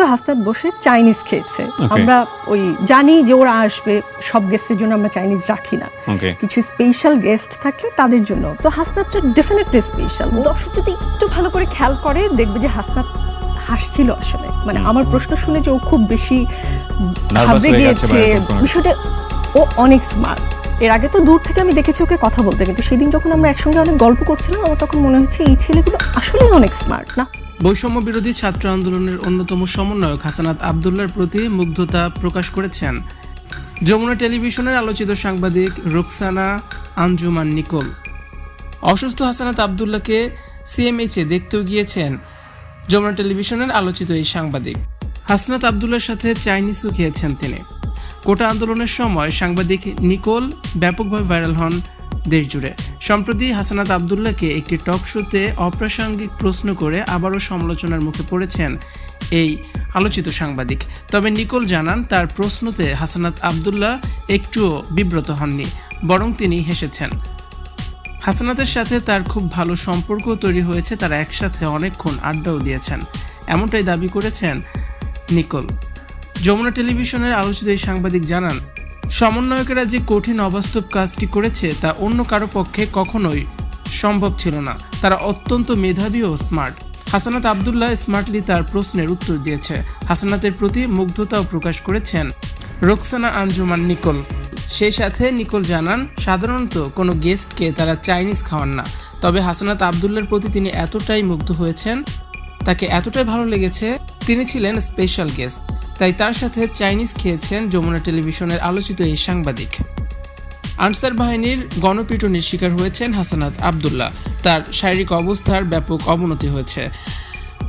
হয়তো হাসনাত বসে চাইনিজ খেয়েছে। আমরা ওই জানি যে ওরা আসবে সব গেস্টের জন্য আমরা চাইনিজ রাখি না। কিছু স্পেশাল গেস্ট থাকলে তাদের জন্য। তো হাসনাতটা ডেফিনেটলি স্পেশাল দর্শক যদি একটু ভালো করে খেয়াল করে দেখবে যে হাসনাত হাসছিল আসলে। মানে আমার প্রশ্ন শুনে যে ও খুব বেশি ঘাবড়ে গিয়েছে বিষয়টা ও অনেক স্মার্ট এর আগে তো দূর থেকে আমি দেখেছি ওকে কথা বলতে কিন্তু সেদিন যখন আমরা একসঙ্গে অনেক গল্প করছিলাম আমার তখন মনে হচ্ছে এই ছেলেগুলো আসলেই অনেক স্মার্ট না? বৈষম্য বিরোধী ছাত্র আন্দোলনের অন্যতম সমন্বয়ক হাসানাত আবদুল্লার প্রতি মুগ্ধতা প্রকাশ করেছেন। যমুনা টেলিভিশনের আলোচিত সাংবাদিক রুকসানা আঞ্জুমান নিকোল। অসুস্থ হাসানাত আবদুল্লাহকে সিএমএইচে দেখতেও গিয়েছেন যমুনা টেলিভিশনের আলোচিত এই সাংবাদিক। হাসনাত আবদুল্লার সাথে চাইনিজও খেয়েছেন তিনি। কোটা আন্দোলনের সময় সাংবাদিক নিকোল ব্যাপকভাবে ভাইরাল হন দেশজুড়ে। সম্প্রতি হাসানাত আবদুল্লাহকে একটি টক শোতে অপ্রাসঙ্গিক প্রশ্ন করে আবারও সমালোচনার মুখে পড়েছেন এই আলোচিত সাংবাদিক। তবে নিকোল জানান, তার প্রশ্নতে হাসানাত আবদুল্লাহ একটুও বিব্রত হননি, বরং তিনি হেসেছেন। হাসানাতের সাথে তার খুব ভালো সম্পর্ক তৈরি হয়েছে, তারা একসাথে অনেকক্ষণ আড্ডাও দিয়েছেন। এমনটাই দাবি করেছেন নিকোল। যমুনা টেলিভিশনের আলোচিত এই সাংবাদিক জানান সমন্বয়কেরা যে কঠিন অবাস্তব কাজটি করেছে তা অন্য কারও পক্ষে কখনোই সম্ভব ছিল না। তারা অত্যন্ত মেধাবী ও স্মার্ট। হাসানাত আবদুল্লাহ স্মার্টলি তার প্রশ্নের উত্তর দিয়েছে। হাসানাতের প্রতি মুগ্ধতাও প্রকাশ করেছেন রোকসানা আঞ্জুমান নিকোল। সেই সাথে নিকোল জানান, সাধারণত কোনো গেস্টকে তারা চাইনিজ খাওয়ান না। তবে হাসানাত আবদুল্লার প্রতি তিনি এতটাই মুগ্ধ হয়েছেন, তাকে এতটাই ভালো লেগেছে, তিনি ছিলেন স্পেশাল গেস্ট তাই তার সাথে চাইনিজ খেয়েছেন যমুনা টেলিভিশনের আলোচিত এই সাংবাদিক। আনসার বাহিনীর গণপিটুনির শিকার হয়েছেন হাসানাত আবদুল্লাহ। তার শারীরিক অবস্থার ব্যাপক অবনতি হয়েছে।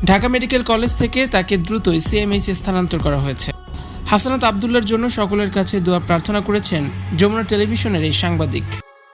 ঢাকা মেডিকেল কলেজ থেকে তাকে দ্রুতই সিএমএইচ স্থানান্তর করা হয়েছে। হাসানাত আবদুল্লার জন্য সকলের কাছে দোয়া প্রার্থনা করেছেন যমুনা টেলিভিশনের এই সাংবাদিক।